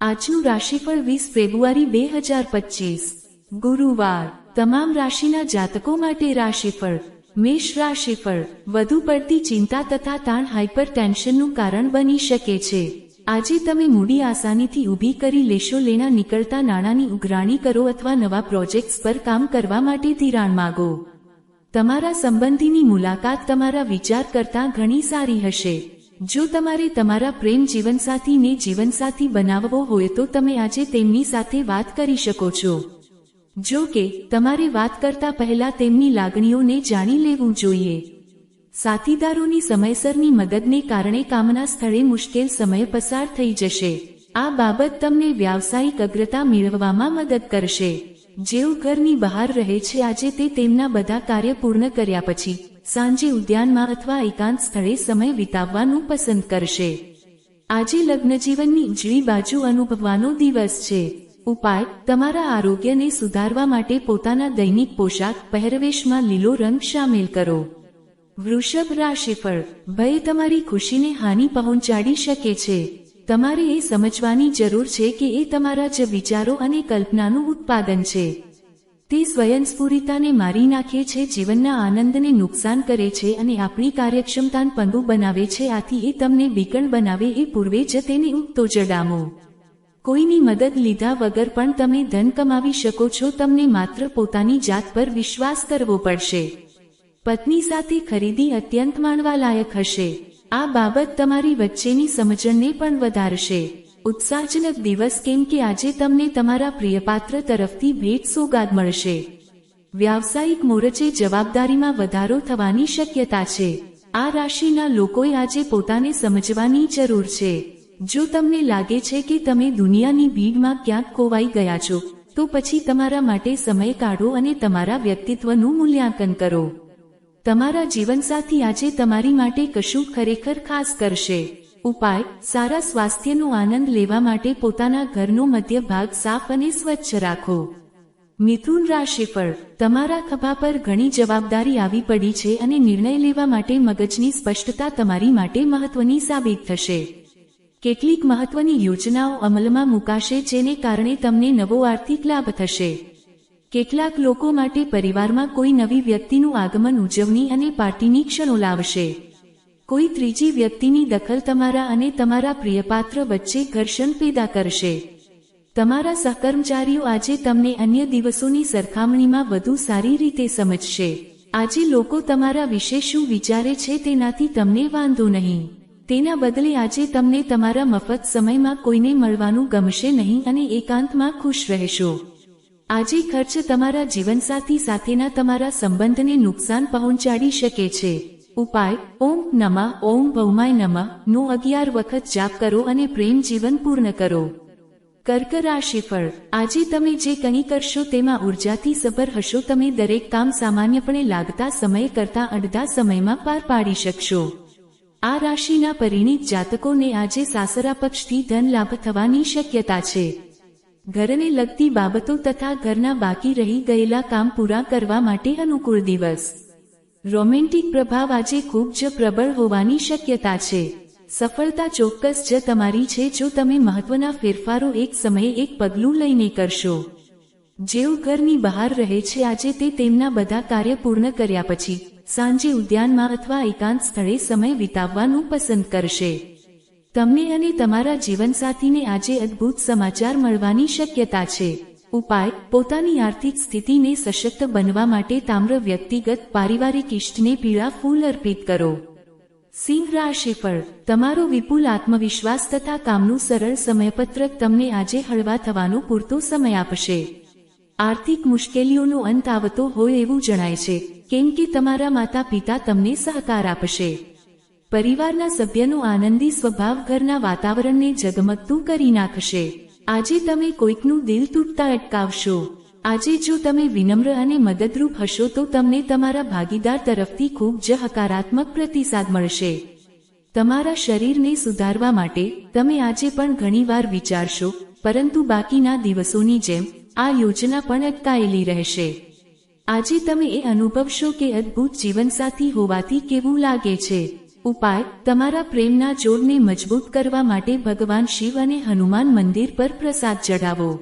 આજનું રાશિફળ વીસ ફેબ્રુઆરી બે હજાર પચીસ. ગુરુવાર. તમામ રાશિના જાતકો માટે રાશિફળ. મેષ રાશિફળ. વધુ પડતી ચિંતા તથા તાણ હાઇપર ટેન્શનનું કારણ બની શકે છે. આજે તમે મૂડી આસાનીથી ઊભી કરી લેશો, લેણા નીકળતા નાણાંની ઉઘરાણી કરો અથવા નવા પ્રોજેક્ટ્સ પર કામ કરવા માટે ધિરાણ માગો. તમારા સંબંધીની મુલાકાત, તમારા વિચાર કરતાં ઘણી સારી હશે. જો તમારે તમારા પ્રેમ જીવનસાથીને જીવનસાથી બનાવવો હોય તો તમે આજે તેમની સાથે વાત કરી શકો છો. જો કે, તમારે વાત કરતા પહેલા તેમની લાગણીઓને જાણી લેવું જોઈએ. સાથીદારોની સમયસરની મદદને કારણે કામના સ્થળે મુશ્કેલ સમય પસાર થઈ જશે. આ બાબત તમને વ્યાવસાયિક અગ્રતા મેળવવામાં મદદ કરશે. જેઓ ઘરની બહાર રહે છે, આજે તે તેમના બધા કાર્ય પૂર્ણ કર્યા પછી સાંજે ઉદ્યાનમાં અથવા એકાંત સ્થળે સમય વિતાવવાનું પસંદ કરશે. આજે લગ્નજીવનની ઉજળી બાજુ અનુભવવાનો દિવસ છે. ઉપાય, તમારા આરોગ્યને સુધારવા માટે પોતાના દૈનિક પોશાક પહેરવેશમાં લીલો રંગ સામેલ કરો. વૃષભ રાશિફળ, ભય તમારી ખુશીને હાનિ પહોંચાડી શકે છે. તમારે એ સમજવાની જરૂર છે કે એ તમારા જ વિચારો અને કલ્પનાનું ઉત્પાદન છે. તે સ્વયંસ્ફુરિતાને મારી નાખે છે, જીવનના આનંદને નુકસાન કરે છે અને આપણી કાર્યક્ષમતાને પંગુ બનાવે છે. આથી એ તમને બીકણ બનાવે, એ પૂર્વે જ તેને ઉગતો જડામો. કોઈની મદદ લીધા વગર પણ તમે ધન કમાવી શકો છો. તમને માત્ર પોતાની જાત પર વિશ્વાસ કરવો પડશે. પત્ની સાથે ખરીદી અત્યંત માણવાલાયક હશે. આ બાબત તમારી વચ્ચેની સમજણને પણ વધારશે. ઉત્સાહજનક દિવસ કેમ કે આજે તમને તમારા પ્રિયપાત્ર તરફથી ભેટ સોગાદ મળશે. વ્યાવસાયિક મોરચે જવાબદારીમાં વધારો થવાની શક્યતા છે. આ રાશિના લોકોએ આજે પોતાને સમજવાની જરૂર છે. જો તમને લાગે છે કે તમે દુનિયાની ભીડમાં ક્યાંક ખોવાઈ ગયા છો, તો પછી તમારા માટે સમય કાઢો અને તમારા વ્યક્તિત્વનું મૂલ્યાંકન કરો. તમારા જીવનસાથી આજે તમારી માટે કશું ખરેખર ખાસ કરશે. ઉપાય, સારા સ્વાસ્થ્યનો આનંદ લેવા માટે પોતાના ઘરનો મધ્ય ભાગ સાફ અને સ્વચ્છ રાખો. મિથુન રાશિફળ તમારા ખભા પર ઘણી જવાબદારી આવી પડી છે અને નિર્ણય લેવા માટે મગજની સ્પષ્ટતા તમારી માટે મહત્વની સાબિત થશે. કેટલીક મહત્વની યોજનાઓ અમલમાં મુકાશે જેને કારણે તમને નવો આર્થિક લાભ થશે. કેટલાક લોકો માટે પરિવારમાં કોઈ નવી વ્યક્તિનું આગમન ઉજવણી અને પાર્ટીની ક્ષણો લાવશે. કોઈ ત્રીજી વ્યક્તિની દખલ તમારા અને તમારા પ્રિયપાત્ર વચ્ચે ઘર્ષણ પેદા કરશે. તમારા સહકર્મચારીઓ આજે તમને અન્ય દિવસોની સરખામણીમાં વધુ સારી રીતે સમજશે. આજે લોકો તમારા વિશે શું વિચારે છે તેનાથી તમને વાંધો નહીં. તેના બદલે આજે તમને તમારા મફત સમયમાં કોઈને મળવાનું ગમશે નહીં અને એકાંતમાં ખુશ રહેશો. આજે ખર્ચ તમારા જીવનસાથી સાથેના તમારા સંબંધને નુકસાન પહોંચાડી શકે છે. ઉપાય, ઓમ નમઃ, ઓમ વૌમાય નમઃ, નો અગિયાર વખત જાપ કરો અને પ્રેમ જીવન પૂર્ણ કરો. કર્ક રાશિફળ આજે તમે જે કંઈ કરશો તેમાં ઉર્જાથી સભર હશો, તમે દરેક કામ સામાન્યપણે લાગતા સમય કરતા અડધા સમયમાં પાર પાડી શકશો. આ રાશિના પરિણીત જાતકોને આજે સાસરા પક્ષથી ધન લાભ થવાની શક્યતા છે. ઘરને લગતી બાબતો તથા ઘરના બાકી રહી ગયેલા કામ પૂરા કરવા માટે અનુકૂળ દિવસ. રોમેન્ટિક પ્રભાવ આજે ખૂબ જ પ્રબળ હોવાની શક્યતા છે. સફળતા ચોક્કસ જ તમારી છે જો તમે મહત્વના ફેરફારો એક સમયે એક પગલું લઈને કરશો. જેઓ ઘરની બહાર રહે છે આજે તે તેમના બધા કાર્ય પૂર્ણ કર્યા પછી, સાંજે ઉદ્યાનમાં અથવા એકાંત સ્થળે સમય વિતાવવાનું પસંદ કરશે. તમને અને તમારા જીવનસાથીને આજે અદ્ભુત સમાચાર મળવાની શક્યતા છે. ઉપાય, પોતાની આર્થિક સ્થિતિને સશક્ત બનવા માટે તામ્ર વ્યક્તિગત પારિવારિક ઇષ્ટને પીળા ફૂલ અર્પિત કરો. સિંહ રાશિફળ તમારો વિપુલ આત્મવિશ્વાસ તથા કામનું સરળ સમયપત્રક તમને આજે હળવા થવાનો પૂરતો સમય આપશે. આર્થિક મુશ્કેલીઓનો અંત આવતો હોય એવું જણાય છે, કેમ કે તમારા માતા પિતા તમને સહકાર આપશે. પરિવારના સભ્યનો આનંદી સ્વભાવ ઘરના વાતાવરણને જગમગતું કરી નાખશે. આજે તમે કોઈકનું દિલ તૂટતા અટકાવશો. આજે જો તમે વિનમ્ર અને મદદરૂપ હશો તો તમને તમારા ભાગીદાર તરફથી ખૂબ જ હકારાત્મક પ્રતિસાદ મળશે. તમારા શરીરને સુધારવા માટે તમે આજે પણ ઘણીવાર વિચારશો, પરંતુ બાકીના દિવસોની જેમ આ યોજના પણ અટકાયેલી રહેશે. આજે તમે એ અનુભવશો કે અદ્ભુત જીવનસાથી હોવાથી કેવું લાગે છે. ઉપાય, તમારા પ્રેમના જોડને મજબૂત કરવા માટે ભગવાન શિવ અને હનુમાન મંદિર પર પ્રસાદ ચઢાવો.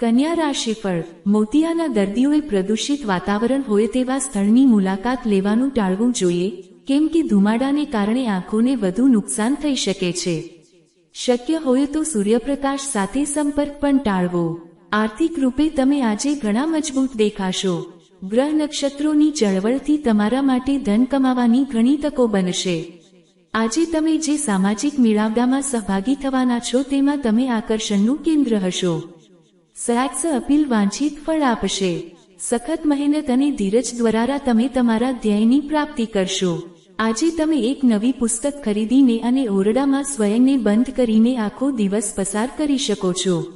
કન્યા રાશિફળ મોતિયાના દર્દીઓએ પ્રદૂષિત વાતાવરણ હોય તેવા સ્થળની મુલાકાત લેવાનું ટાળવું જોઈએ, કેમ કે ધુમાડાને કારણે આંખોને વધુ નુકસાન થઈ શકે છે. શક્ય હોય તો સૂર્યપ્રકાશ સાથે સંપર્ક પણ ટાળવો. આર્થિક રૂપે તમે આજે ઘણા મજબૂત દેખાશો. ગ્રહ નક્ષત્રોની ચળવળથી તમારા માટે ધન કમાવાની ઘણી તકો બનશે. આજે તમે જે સામાજિક મેળાવડામાં સહભાગી થવાના છો તેમાં તમે આકર્ષણનું કેન્દ્ર હશો. સેક્સ અપીલ વાંછિત ફળ આપશે. સખત મહેનત અને ધીરજ દ્વારા તમે તમારા ધ્યેયની પ્રાપ્તિ કરશો. આજે તમે એક નવી પુસ્તક ખરીદીને અને ઓરડામાં સ્વયંને બંધ કરીને આખો દિવસ પસાર કરી શકો છો.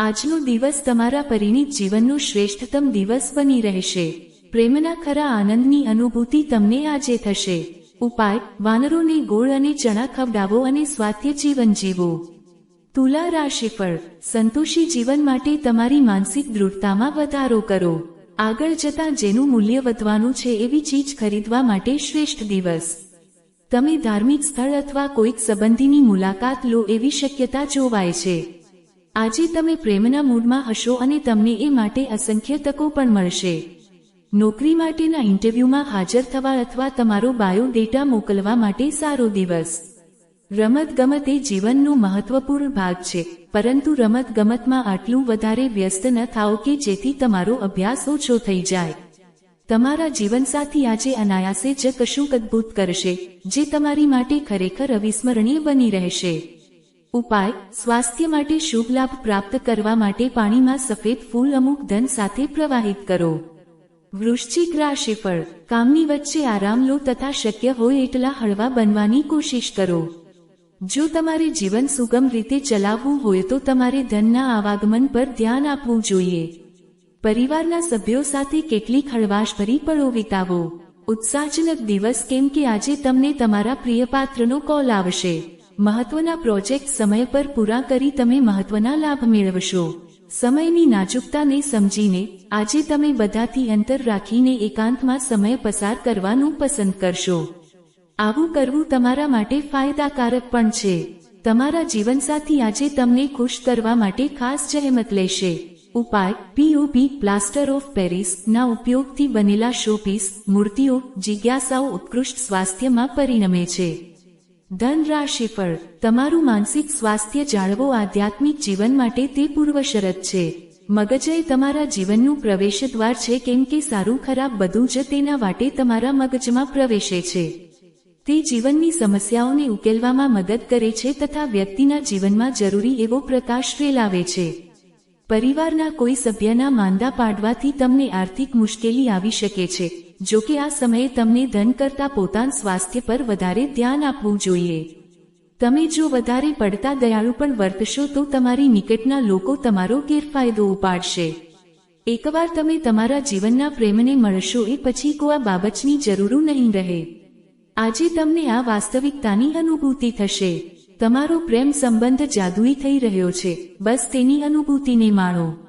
આજનો દિવસ તમારા પરિણીત જીવનનો શ્રેષ્ઠતમ દિવસ બની રહેશે. પ્રેમના ખરા આનંદની અનુભૂતિ તમને આજે થશે. ઉપાય, વાનરોને ગોળ અને ચણા ખવડાવો અને સ્વાસ્થ્ય જીવન જીવો. તુલા રાશિફળ સંતોષી જીવન માટે તમારી માનસિક દૃઢતામાં વધારો કરો. આગળ જતાં જેનું મૂલ્ય વધવાનું છે એવી ચીજ ખરીદવા માટે શ્રેષ્ઠ દિવસ. તમે ધાર્મિક સ્થળ અથવા કોઈક સંબંધીની મુલાકાત લો એવી શક્યતા જોવાય છે. આજે તમે પ્રેમના મૂડમાં હશો અને તમને એ માટે અસંખ્ય તકો પણ મળશે. નોકરી માટેના ઇન્ટરવ્યૂમાં હાજર થવા અથવા તમારો બાયોડેટા મોકલવા માટે સારો દિવસ. રમત ગમત એ જીવનનો મહત્વપૂર્ણ ભાગ છે, પરંતુ રમત ગમતમાં આટલું વધારે વ્યસ્ત ન થાઓ કે જેથી તમારો અભ્યાસ ઓછો થઈ જાય. તમારા જીવનસાથી આજે અનાયાસે જ કશુંક અદભુત કરશે, જે તમારી માટે ખરેખર અવિસ્મરણીય બની રહેશે. ઉપાય, સ્વાસ્થ્ય માટે શુભ લાભ પ્રાપ્ત કરવા માટે પાણીમાં સફેદ ફૂલ અમુક ધન સાથે પ્રવાહિત કરો. વૃશ્ચિક રાશિફળ, કામની વચ્ચે આરામ લો તથા શક્ય હોય એટલા હળવા બનવાની કોશિશ કરો. જો તમારે જીવન સુગમ રીતે ચલાવવું હોય તો તમારે ધનના આવાગમન પર ધ્યાન આપવું જોઈએ. પરિવારના સભ્યો સાથે કેટલીક હળવાશભરી પળો વિતાવો. ઉત્સાહજનક દિવસ કેમ કે આજે તમને તમારા પ્રિયપાત્રનો કોલ આવશે. મહત્વના પ્રોજેક્ટ સમય પર પૂરા કરી તમે મહત્વના લાભ મેળવશો. સમયની નાજુકતાને સમજીને આજે તમે બધાથી અંતર રાખીને એકાંતમાં સમય પસાર કરવાનું પસંદ કરશો. આવું કરવું તમારા માટે ફાયદાકારક પણ છે. તમારા જીવનસાથી આજે તમને ખુશ કરવા માટે ખાસ જહેમત લેશે. ઉપાય પીઓપી પ્લાસ્ટર ઓફ પેરિસ ના ઉપયોગથી બનેલા શોપીસ, મૂર્તિઓ, જિજ્ઞાસાઓ ઉત્કૃષ્ટ સ્વાસ્થ્યમાં પરિણમે છે. ધન રાશિ ફળ તમારું માનસિક સ્વાસ્થ્ય જાળવો આધ્યાત્મિક જીવન માટે તે પૂર્વ શરત છે. મગજ એ તમારા જીવનનું પ્રવેશ દ્વાર છે કેમ કે સારું ખરાબ બધું જ તેના વાટે તમારા મગજમાં પ્રવેશે છે. તે જીવનની સમસ્યાઓને ઉકેલવામાં મદદ કરે છે તથા વ્યક્તિના જીવનમાં જરૂરી એવો પ્રકાશ ફેલાવે છે. પરિવારના કોઈ સભ્યના માંદા પાડવાથી તમને આર્થિક મુશ્કેલી આવી શકે છે. જો કે આ સમયે તમને ધન કરતા પોતાના સ્વાસ્થ્ય પર વધારે ધ્યાન આપવું જોઈએ. તમે જો વધારે પડતા દયાળુ પણ વર્તશો તો તમારી નિકટના લોકો તમારો ગેરફાયદો ઉપાડશે. એકવાર તમે તમારા જીવનના પ્રેમને મળશો એ પછી કોઈ બાબતની જરૂર નહીં રહે. આજે તમને આ વાસ્તવિકતાની અનુભૂતિ થશે. તમારો પ્રેમ સંબંધ જાદુઈ થઈ રહ્યો છે. બસ તેની અનુભૂતિને માણો.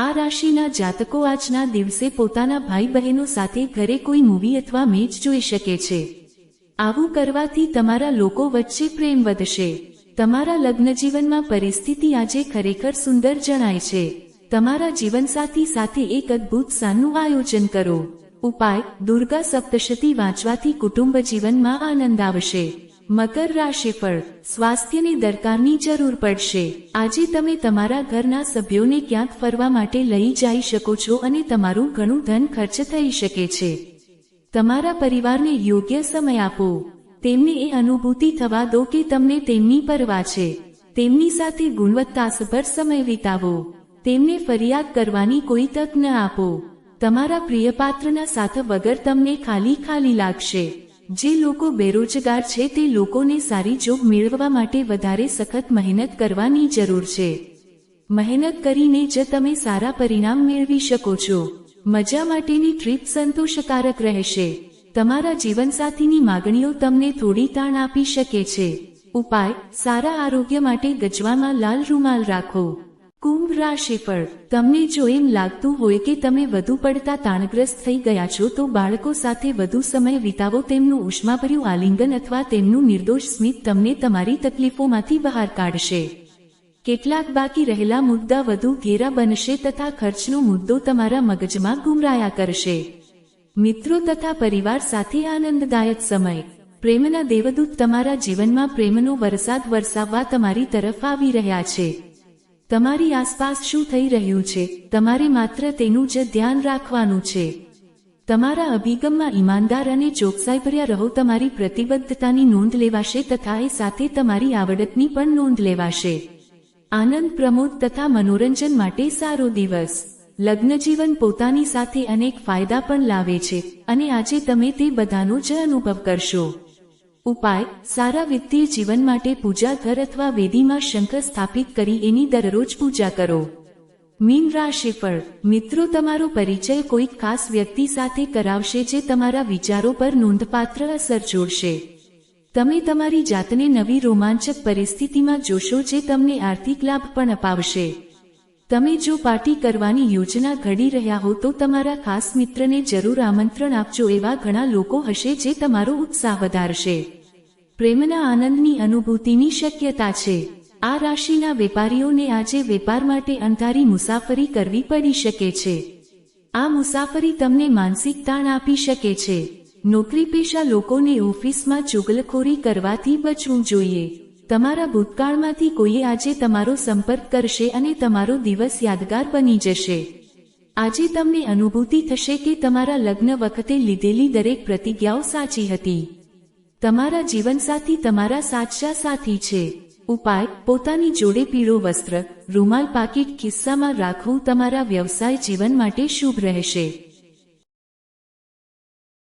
આ રાશિના જાતકો આજના દિવસે પોતાના ભાઈ બહેનો સાથે ઘરે કોઈ મૂવી અથવા મેચ જોઈ શકે છે. આવું કરવાથી તમારા લોકો વચ્ચે પ્રેમ વધશે. તમારા લગ્ન જીવનમાં પરિસ્થિતિ આજે ખરેખર સુંદર જણાય છે. તમારા જીવનસાથી સાથે એક અદ્ભુત સાનું આયોજન કરો. ઉપાય, દુર્ગા સપ્તશતી વાંચવાથી કુટુંબ જીવનમાં આનંદ આવશે. મકર રાશિફળ સ્વાસ્થ્યની દરકારની જરૂર પડશે. આજે તમે તમારા ઘરના સભ્યોને ક્યાંક ફરવા માટે લઈ જઈ શકો છો અને તમારું ઘણું ધન ખર્ચ થઈ શકે છે. તમારા પરિવારને યોગ્ય સમય આપો. તેમને એ અનુભૂતિ થવા દો કે તમને તેમની પરવા છે. તેમની સાથે ગુણવત્તાસભર સમય વિતાવો. તેમને ફરિયાદ કરવાની કોઈ તક ન આપો. તમારા પ્રિયપાત્રના સાથ વગર તમને ખાલી ખાલી લાગશે. જે લોકો બેરોજગાર છે તે લોકોને સારી જોબ મેળવવા માટે વધારે સખત મહેનત કરવાની જરૂર છે. મહેનત કરીને જ તમે સારા પરિણામ મેળવી શકો છો. મજા માટેની ટ્રીપ સંતોષકારક રહેશે. તમારા જીવનસાથીની માગણીઓ તમને થોડી તાણ આપી શકે છે. ઉપાય, સારા આરોગ્ય માટે ગજવામાં લાલ રૂમાલ રાખો. કુંભ રાશિફળ તમને જો એમ લાગતું હોય કે તમે વધુ પડતા તાણગ્રસ્ત થઈ ગયા છો, તો બાળકો સાથે વધુ સમય વિતાવો. તેમનું ઉષ્માભર્યું આલિંગન અથવા તેમનું નિર્દોષ સ્મિત તમને તમારી તકલીફોમાંથી બહાર કાઢશે. કેટલાક બાકી રહેલા મુદ્દા વધુ ઘેરા બનશે તથા ખર્ચનો મુદ્દો તમારા મગજમાં ગુમરાયા કરશે. મિત્રો તથા પરિવાર સાથે આનંદદાયક સમય. પ્રેમના દેવદૂત તમારા જીવનમાં પ્રેમનો વરસાદ વરસાવવા તમારી તરફ આવી રહ્યા છે. તમારી આસપાસ શું થઈ રહ્યું છે? તમારે માત્ર તેનું જ ધ્યાન રાખવાનું છે. તમારા અભિગમમાં ઈમાનદાર અને ચોકસાઈભર્યા રહો. તમારી પ્રતિબદ્ધતાની નોંધ લેવાશે તથા એ સાથે તમારી આવડતની પણ નોંધ લેવાશે. આનંદ પ્રમોદ તથા મનોરંજન માટે સારો દિવસ. લગ્નજીવન પોતાની સાથે અનેક ફાયદા પણ લાવે છે અને આજે તમે તે બધાનો જ અનુભવ કરશો. ઉપાય, સારા વિત્તીય જીવન માટે પૂજા ઘર અથવા વેદીમાં શંકર સ્થાપિત કરી એની દરરોજ પૂજા કરો. મીન રાશિફળ મિત્રો, તમારો પરિચય કોઈક ખાસ વ્યક્તિ સાથે કરાવશે જે તમારા વિચારો પર નોંધપાત્ર અસર જોડશે. તમે તમારી જાતને નવી રોમાંચક પરિસ્થિતિમાં જોશો જે તમને આર્થિક લાભ પણ અપાવશે. તમે જો પાર્ટી કરવાની યોજના ઘડી રહ્યા હો તો તમારા ખાસ મિત્રને જરૂર આમંત્રણ આપજો એવા ઘણા લોકો હશે જે તમારો ઉત્સાહ વધારશે. પ્રેમના આનંદની અનુભૂતિની શક્યતા છે. આ રાશિના વેપારીઓને આજે વેપાર માટે અંધારી મુસાફરી કરવી પડી શકે છે. આ મુસાફરી તમને માનસિક તાણ આપી શકે છે. નોકરી પેશા લોકોને ઓફિસમાં ચુગલખોરી કરવાથી બચવું જોઈએ. તમારા ભૂતકાળમાંથી કોઈએ આજે તમારો સંપર્ક કરશે અને તમારો દિવસ યાદગાર બની જશે. આજે તમને અનુભૂતિ થશે કે તમારા લગ્ન વખતે લીધેલી દરેક પ્રતિજ્ઞાઓ સાચી હતી. તમારા જીવનસાથી તમારા સાચા સાથી છે. ઉપાય, પોતાની જોડે પીળો વસ્ત્ર, રૂમાલ પાકીટ ખિસ્સામાં રાખવું તમારા વ્યવસાય જીવન માટે શુભ રહેશે.